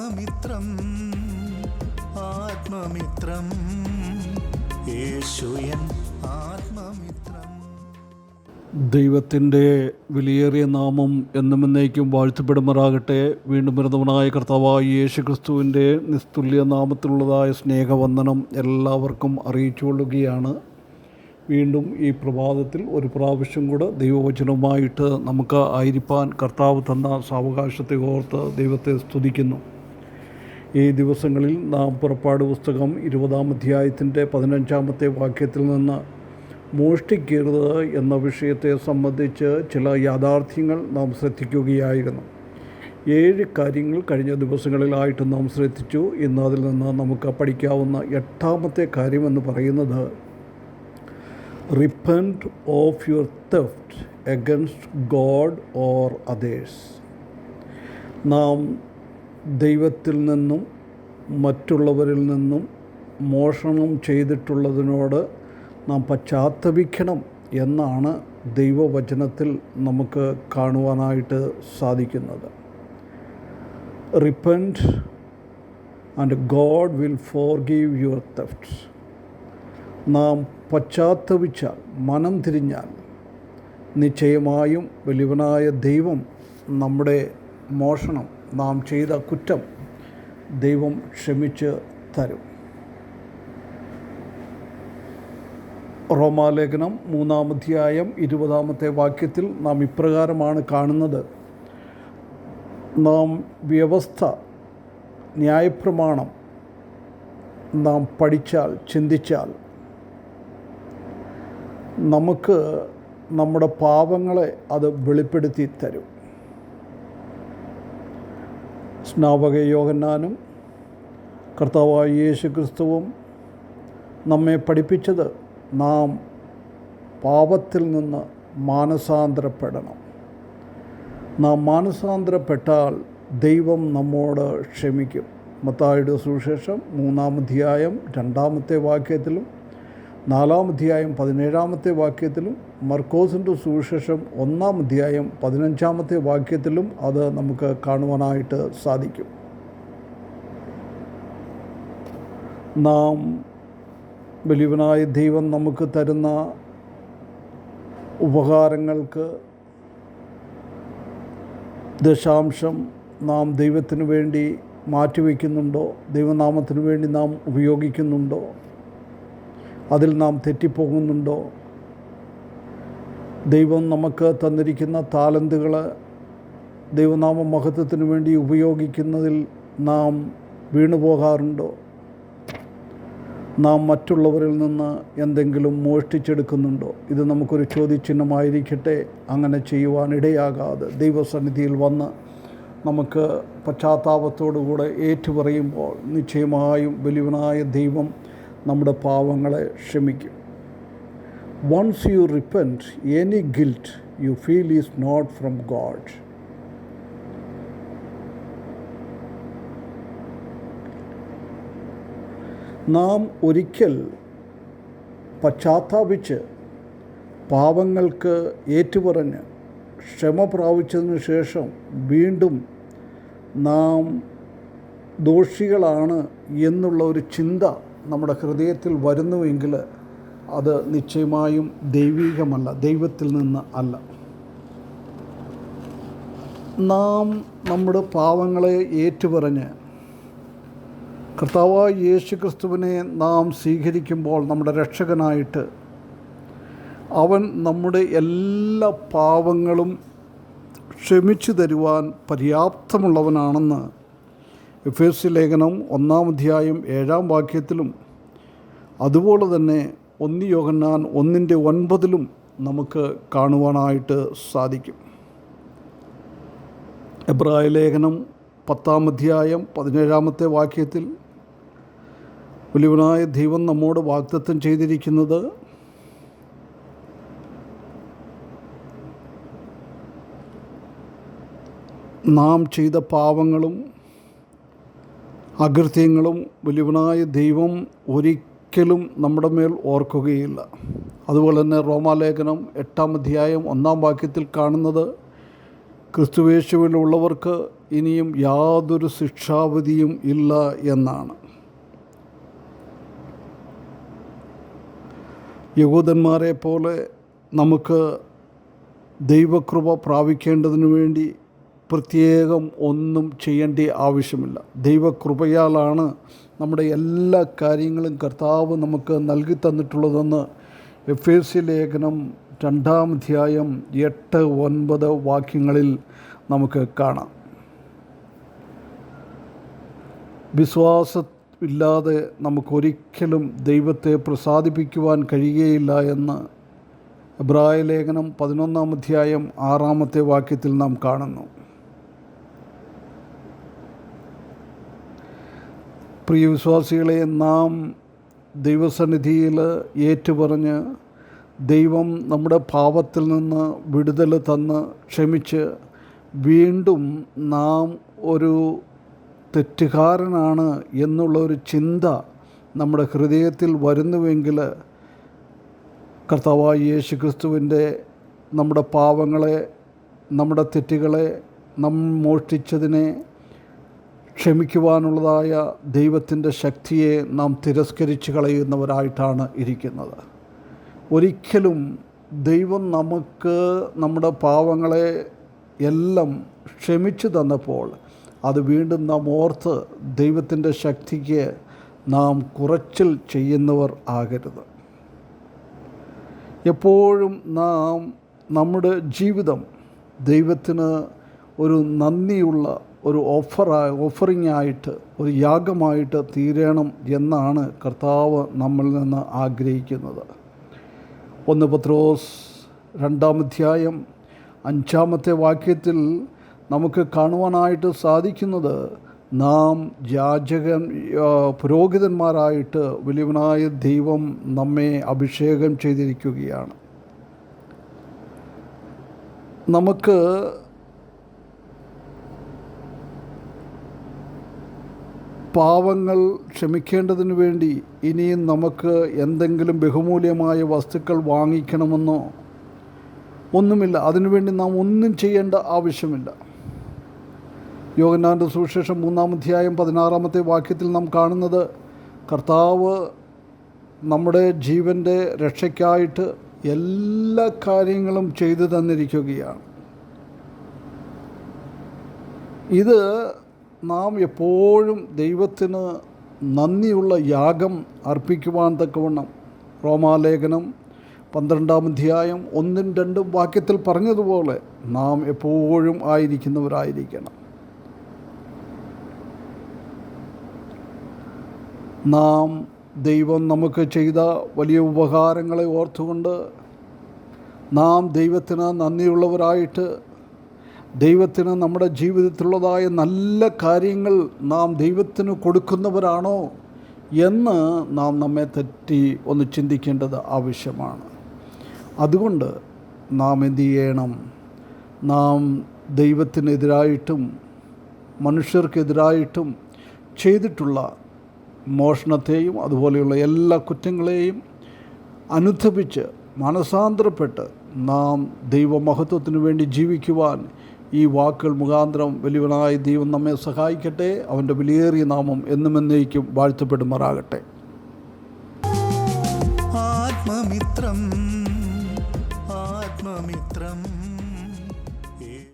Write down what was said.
ആത്മമിത്രം ആത്മമിത്രം. യേശുയൻ ആത്മമിത്രം. ദൈവത്തിന്റെ വിലയേറിയ നാമം എന്നും എന്നേക്കും വീണ്ടും വരുന്നവനായ കർത്താവായി യേശു ക്രിസ്തുവിന്റെ നിസ്തുല്യ നാമത്തിലുള്ളതായ സ്നേഹവന്ദനം എല്ലാവർക്കും അറിയിച്ചുകൊള്ളുകയാണ്. വീണ്ടും ഈ പ്രഭാതത്തിൽ ഒരു പ്രാവശ്യം കൂടെ ദൈവവചനവുമായിട്ട് നമുക്ക് ആയിരിക്കാൻ കർത്താവ് തന്ന സാവകാശത്തെ ഓർത്ത് ദൈവത്തെ സ്തുതിക്കുന്നു. ഈ ദിവസങ്ങളിൽ നാം പുറപ്പാട് പുസ്തകം ഇരുപതാം അധ്യായത്തിന്റെ പതിനഞ്ചാമത്തെ വാക്യത്തിൽ നിന്ന് മോഷ്ടിക്കരുത് എന്ന വിഷയത്തെ സംബന്ധിച്ച് ചില യാഥാർത്ഥ്യങ്ങൾ നാം ശ്രദ്ധിക്കുകയായിരുന്നു. ഏഴ് കാര്യങ്ങൾ കഴിഞ്ഞ ദിവസങ്ങളിലായിട്ട് നാം ശ്രദ്ധിച്ചു. ഇന്ന് അതിൽ നിന്ന് നമുക്ക് പഠിക്കാവുന്ന എട്ടാമത്തെ കാര്യമെന്ന് പറയുന്നത് repent of your theft against God or others നാം ദൈവത്തിൽ നിന്നും മറ്റുള്ളവരിൽ നിന്നും മോഷണം ചെയ്തിട്ടുള്ളതിനോട് നാം പശ്ചാത്തപിക്കണം എന്നാണ് ദൈവവചനത്തിൽ നമുക്ക് കാണുവാനായിട്ട് സാധിക്കുന്നത്. Repent and God will forgive your thefts നാം പശ്ചാത്തപിച്ചാൽ മനം തിരിഞ്ഞാൽ നിശ്ചയമായും വലിയവനായ ദൈവം നമ്മുടെ മോഷണം നാം ചെയ്ത കുറ്റം ദൈവം ക്ഷമിച്ച് തരും. റോമാലേഖനം മൂന്നാം അധ്യായം ഇരുപതാമത്തെ വാക്യത്തിൽ നാം ഇപ്രകാരമാണ് കാണുന്നത്. നാം വ്യവസ്ഥ ന്യായപ്രമാണം നാം പഠിച്ചാൽ ചിന്തിച്ചാൽ നമുക്ക് നമ്മുടെ പാപങ്ങളെ അത് വെളിപ്പെടുത്തി തരും. സ്നാപക യോഹന്നാനും കർത്താവായ യേശു ക്രിസ്തുവും നമ്മെ പഠിപ്പിച്ചത് നാം പാപത്തിൽ നിന്ന് മാനസാന്തരപ്പെടണം. നാം മാനസാന്തരപ്പെട്ടാൽ ദൈവം നമ്മോട് ക്ഷമിക്കും. മത്തായുടെ സുവിശേഷം മൂന്നാം അധ്യായം രണ്ടാമത്തെ വാക്യത്തിലും നാലാം അധ്യായം പതിനേഴാമത്തെ വാക്യത്തിലും മർക്കോസിന്റെ സുവിശേഷം ഒന്നാം അധ്യായം പതിനഞ്ചാമത്തെ വാക്യത്തിലും അത് നമുക്ക് കാണുവാനായിട്ട് സാധിക്കും. നാം ബലിവനായ ദൈവം നമുക്ക് തരുന്ന ഉപകാരങ്ങൾക്ക് ദശാംശം നാം ദൈവത്തിന് വേണ്ടി മാറ്റിവെക്കുന്നുണ്ടോ? ദൈവനാമത്തിന് വേണ്ടി നാം ഉപയോഗിക്കുന്നുണ്ടോ? അതിൽ നാം തെറ്റിപ്പോകുന്നുണ്ടോ? ദൈവം നമുക്ക് തന്നിരിക്കുന്ന താലന്തുകൾ ദൈവനാമ മഹത്വത്തിന് വേണ്ടി ഉപയോഗിക്കുന്നതിൽ നാം വീണുപോകാറുണ്ടോ? നാം മറ്റുള്ളവരിൽ നിന്ന് എന്തെങ്കിലും മോഷ്ടിച്ചെടുക്കുന്നുണ്ടോ? ഇത് നമുക്കൊരു ചോദ്യചിഹ്നമായിരിക്കട്ടെ. അങ്ങനെ ചെയ്യുവാനിടയാകാതെ ദൈവസന്നിധിയിൽ വന്ന് നമുക്ക് പശ്ചാത്താപത്തോടുകൂടെ ഏറ്റുപറയുമ്പോൾ നിശ്ചയമായും വലിയവനായ ദൈവം നമ്മുടെ പാവങ്ങളെ ക്ഷമിക്കും. Once you repent any guilt you feel is not from God നാം ഒരിക്കൽ പശ്ചാത്താപിച്ച് പാവങ്ങൾക്ക് ഏറ്റുപറഞ്ഞ് ക്ഷമ പ്രാപിച്ചതിന് ശേഷം വീണ്ടും നാം ദോഷികളാണ് എന്നുള്ള ഒരു ചിന്ത നമ്മുടെ ഹൃദയത്തിൽ വരുന്നുവെങ്കിൽ അത് നിശ്ചയമായും ദൈവികമല്ല ദൈവത്തിൽ നിന്ന് അല്ല. നാം നമ്മുടെ പാവങ്ങളെ ഏറ്റുപറഞ്ഞ് കർത്താവായ യേശു ക്രിസ്തുവിനെ നാം സ്വീകരിക്കുമ്പോൾ നമ്മുടെ രക്ഷകനായിട്ട് അവൻ നമ്മുടെ എല്ലാ പാവങ്ങളും ക്ഷമിച്ചു തരുവാൻ പര്യാപ്തമുള്ളവനാണെന്ന് എഫ് എസ് സി ലേഖനം ഒന്നാം അധ്യായം ഏഴാം വാക്യത്തിലും അതുപോലെ തന്നെ ഒന്ന് യോഗന്നാൻ ഒന്നിന്റെ ഒൻപതിലും നമുക്ക് കാണുവാനായിട്ട് സാധിക്കും. എബ്രായ ലേഖനം പത്താം അധ്യായം പതിനേഴാമത്തെ വാക്യത്തിൽ വലിയവനായ ദൈവം നമ്മോട് വാഗ്ദത്തം ചെയ്തിരിക്കുന്നത് നാം ചെയ്ത പാവങ്ങളും അകൃത്യങ്ങളും വലിയവനായ ദൈവം ഒരിക്കലും നമ്മുടെ മേൽ ഓർക്കുകയില്ല. അതുപോലെ തന്നെ റോമാലേഖനം എട്ടാം അധ്യായം ഒന്നാം വാക്യത്തിൽ കാണുന്നത് ക്രിസ്തുവേശുവിലുള്ളവർക്ക് ഇനിയും യാതൊരു ശിക്ഷാവിധിയും ഇല്ല എന്നാണ്. യഹൂദന്മാരെ പോലെ നമുക്ക് ദൈവകൃപ പ്രാപിക്കേണ്ടതിനു വേണ്ടി പ്രത്യേകം ഒന്നും ചെയ്യേണ്ട ആവശ്യമില്ല. ദൈവകൃപയാലാണ് നമ്മുടെ എല്ലാ കാര്യങ്ങളും കർത്താവ് നമുക്ക് നൽകി തന്നിട്ടുള്ളതെന്ന് എഫ് എസ് ലേഖനം രണ്ടാം അധ്യായം എട്ട് ഒൻപത് വാക്യങ്ങളിൽ നമുക്ക് കാണാം. വിശ്വാസമില്ലാതെ നമുക്കൊരിക്കലും ദൈവത്തെ പ്രസാദിപ്പിക്കുവാൻ കഴിയുകയില്ല എന്ന് എബ്രായ ലേഖനം പതിനൊന്നാം അധ്യായം ആറാമത്തെ വാക്യത്തിൽ നാം കാണുന്നു. പ്രിയ വിശ്വാസികളെ നാം ദൈവസന്നിധിയിൽ ഏറ്റുപറഞ്ഞ് ദൈവം നമ്മുടെ പാപത്തിൽ നിന്ന് വിടുതൽ തന്ന് ക്ഷമിച്ച് വീണ്ടും നാം ഒരു തെറ്റുകാരനാണ് എന്നുള്ള ഒരു ചിന്ത നമ്മുടെ ഹൃദയത്തിൽ വരുന്നുവെങ്കിൽ കർത്താവായ യേശു ക്രിസ്തുവിന്റെ നമ്മുടെ പാവങ്ങളെ നമ്മുടെ തെറ്റുകളെ നാം മോഷ്ടിച്ചതിനെ ക്ഷമിക്കുവാനുള്ളതായ ദൈവത്തിന്റെ ശക്തിയെ നാം തിരസ്കരിച്ച് കളയുന്നവരായിട്ടാണ് ഇരിക്കുന്നത്. ഒരിക്കലും ദൈവം നമുക്ക് നമ്മുടെ പാവങ്ങളെ എല്ലാം ക്ഷമിച്ചു തന്നപ്പോൾ അത് വീണ്ടും നാം ഓർത്ത് ദൈവത്തിന്റെ ശക്തിക്ക് നാം കുറച്ചിൽ ചെയ്യുന്നവർ ആകരുത്. എപ്പോഴും നാം നമ്മുടെ ജീവിതം ദൈവത്തിന് ഒരു നന്ദിയുള്ള ഒരു ഓഫറായി ഓഫറിംഗ് ആയിട്ട് ഒരു യാഗമായിട്ട് തീരണം എന്നാണ് കർത്താവ് നമ്മളിൽ നിന്ന് ആഗ്രഹിക്കുന്നത്. ഒന്ന് പത്രോസ് രണ്ടാമധ്യായം അഞ്ചാമത്തെ വാക്യത്തിൽ നമുക്ക് കാണുവാനായിട്ട് സാധിക്കുന്നത് നാം യാചകൻ പുരോഹിതന്മാരായിട്ട് വലിയവനായ ദൈവം നമ്മെ അഭിഷേകം ചെയ്തിരിക്കുകയാണ്. നമുക്ക് പാവങ്ങൾ ക്ഷമിക്കേണ്ടതിന് വേണ്ടി ഇനിയും നമുക്ക് എന്തെങ്കിലും ബഹുമൂല്യമായ വസ്തുക്കൾ വാങ്ങിക്കണമെന്നോ ഒന്നുമില്ല. അതിനുവേണ്ടി നാം ഒന്നും ചെയ്യേണ്ട ആവശ്യമില്ല. യോഗനാന്റെ സുവിശേഷം മൂന്നാം അധ്യായം പതിനാറാമത്തെ വാക്യത്തിൽ നാം കാണുന്നത് കർത്താവ് നമ്മുടെ ജീവന്റെ രക്ഷയ്ക്കായിട്ട് എല്ലാ കാര്യങ്ങളും ചെയ്തു തന്നിരിക്കുകയാണ്. ഇത് നാം എപ്പോഴും ദൈവത്തിന് നന്ദിയുള്ള യാഗം അർപ്പിക്കുവാൻ തക്കവണ്ണം. റോമാലേഖനം പന്ത്രണ്ടാം അധ്യായം ഒന്നും രണ്ടും വാക്യത്തിൽ പറഞ്ഞതുപോലെ നാം എപ്പോഴും ആയിരിക്കുന്നവരായിരിക്കണം. നാം ദൈവം നമുക്ക് ചെയ്ത വലിയ ഉപകാരങ്ങളെ ഓർത്തുകൊണ്ട് നാം ദൈവത്തിന് നന്ദിയുള്ളവരായിട്ട് ദൈവത്തിന് നമ്മുടെ ജീവിതത്തിലുള്ളതായ നല്ല കാര്യങ്ങൾ നാം ദൈവത്തിന് കൊടുക്കുന്നവരാണോ എന്ന് നാം നമ്മെ തെറ്റി ഒന്ന് ചിന്തിക്കേണ്ടത് ആവശ്യമാണ്. അതുകൊണ്ട് നാം എന്തു ചെയ്യണം? നാം ദൈവത്തിനെതിരായിട്ടും മനുഷ്യർക്കെതിരായിട്ടും ചെയ്തിട്ടുള്ള മോഷണത്തെയും അതുപോലെയുള്ള എല്ലാ കുറ്റങ്ങളെയും അനുധപിച്ച് മനസാന്തരപ്പെട്ട് നാം ദൈവമഹത്വത്തിനു വേണ്ടി ജീവിക്കുവാൻ ഈ വാക്കുകൾ മുഖാന്തരം വലിയവനായ ദൈവം നമ്മെ സഹായിക്കട്ടെ. അവന്റെ വിലയേറിയ നാമം എന്നും എന്നേക്കും വാഴ്ത്തപ്പെടുമാറാകട്ടെ. ആത്മമിത്രം